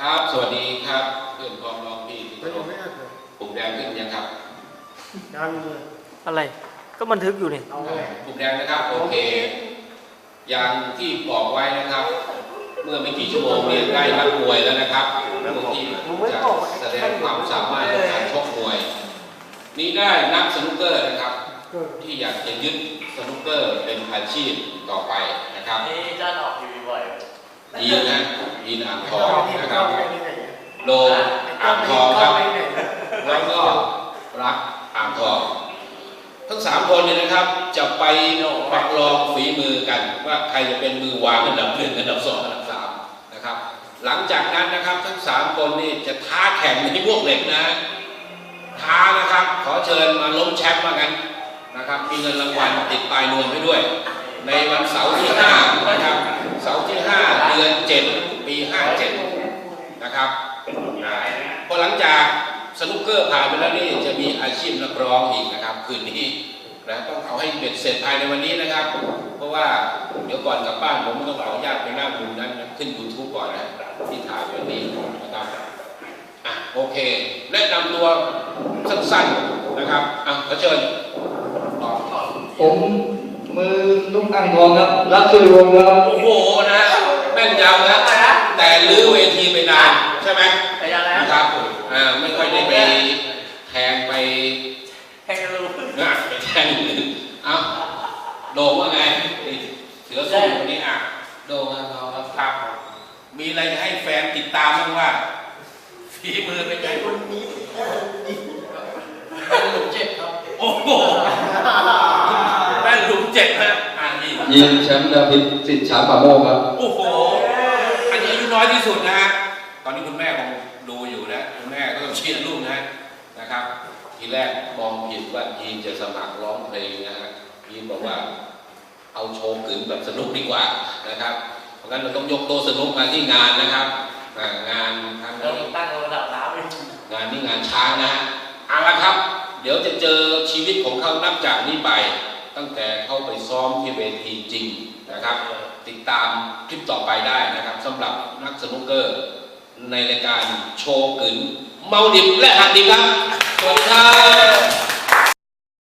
ครับ สวัสดีครับเพื่อนพ้องน้องพี่ที่ไม่เคารยังพไม่อ่านเลยปุ่มแดงขึ้นยังครับยังเลยอะไร ก็บันทึกอยู่นี่เอาเลยปุ่มแดงนะครับโอเค อย่างที่บอกไว้นะครับ เมื่อไม่กี่ชั่วโมงเนี่ยได้นักมวยแล้วนะครับผู้ที่จะแสดงความสามารถในการชกมวย นี้ได้นักสนุกเกอร์นะครับเกิดที่อยากจะยึดสนุกเกอร์เป็นอาชีพต่อไปนะครับนี่จ้านออกทีวีบ่อย ยีนนะยีนอ่างทองนะครับเข้าไปไหนโดมอ่างทองครับเข้าไปไหนแล้วก็รักอ่างทอง ทั้งสามคนเนี่ยนะครับ จะไปประลองฝีมือกัน ว่าใครจะเป็นมือวางอันดับหนึ่งอันดับสองอันดับสามนะครับ หลังจากนั้นนะครับทั้งสามคนนี่จะท้าแข่งในพวกเหล็กนะท้านะครับ ขอเชิญมาล้มแชมป์มากันนะครับ มีเงินรางวัลติดปลายนวมให้ด้วย ในวันเสาร์ที่ห้านะครับ เสาร์ที่ห้าเดือนเจ็ดปีห้าเจ็ดนะครับอ่าพอหลังจากสนุกเกอร์ผ่านไปแล้วนี่จะมีอาชีพนักร้องอีกนะครับ คืนนี้นะต้องเอาให้เบ็ดเสร็จภายในวันนี้นะครับ เพราะว่าเดี๋ยวก่อนกลับบ้านผมต้องขออนุญาตไปนั่งดูนั้นขึ้น YouTube ก่อนนะที่ถ่ายวันนี้นะครับอะโอเค แนะนำตัวสั้นๆนะครับอะขอเชิญผม มือลูกอ่างทองครับรักสุรวงศ์ครับโอ้โหนะแม่นยำนะแต่ลื้อเวทีไปนานใช่ไหมแต่ยังแล้วนะครับอ่าไม่ค่อยได้ไปแทงไปแข่งกันรู้นะไปแทงอื่นเอาโด่งว่าไงนี่เสือส้มคนนี้อะโด่งครับเราครับครับมีอะไรจะให้แฟนติดตามบ้างว่าฝีมือเป็นไงคนนี้แม่นหลุมเจ็ดครับโอ้โหแม่นหลุมเจ็ดนะอ่านี่ ยิงแชมป์ดาพิษสิทธิ์ช้างป่าโมกครับ โอ้โห อันนี้อายุน้อยที่สุดนะฮะ ตอนนี้คุณแม่คงดูอยู่นะ คุณแม่ก็ต้องเชียร์ลูกนะนะครับ ทีแรกมองผิดว่าทีมจะสมัครร้องเพลงนะฮะทีมบอกว่าเอาโชว์กึ๋นแบบสนุกดีกว่านะครับ เพราะงั้นเราต้องยกโต๊ะสนุกมาที่งานนะครับอ่างานครั้งเรานี้ ตั้งระดับน้ำอีกงานนี้งานช้างนะฮะเอาละครับ เดี๋ยวจะเจอชีวิตของเขานับจากนี้ไป ตั้งแต่เข้าไปซ้อมที่เวทีจริงนะครับ ติดตามคลิปต่อไปได้นะครับสำหรับนักสนุกเกอร์ ในรายการโชว์กึ๋นเมาดิบและหักดิบครับสวัสดีครับ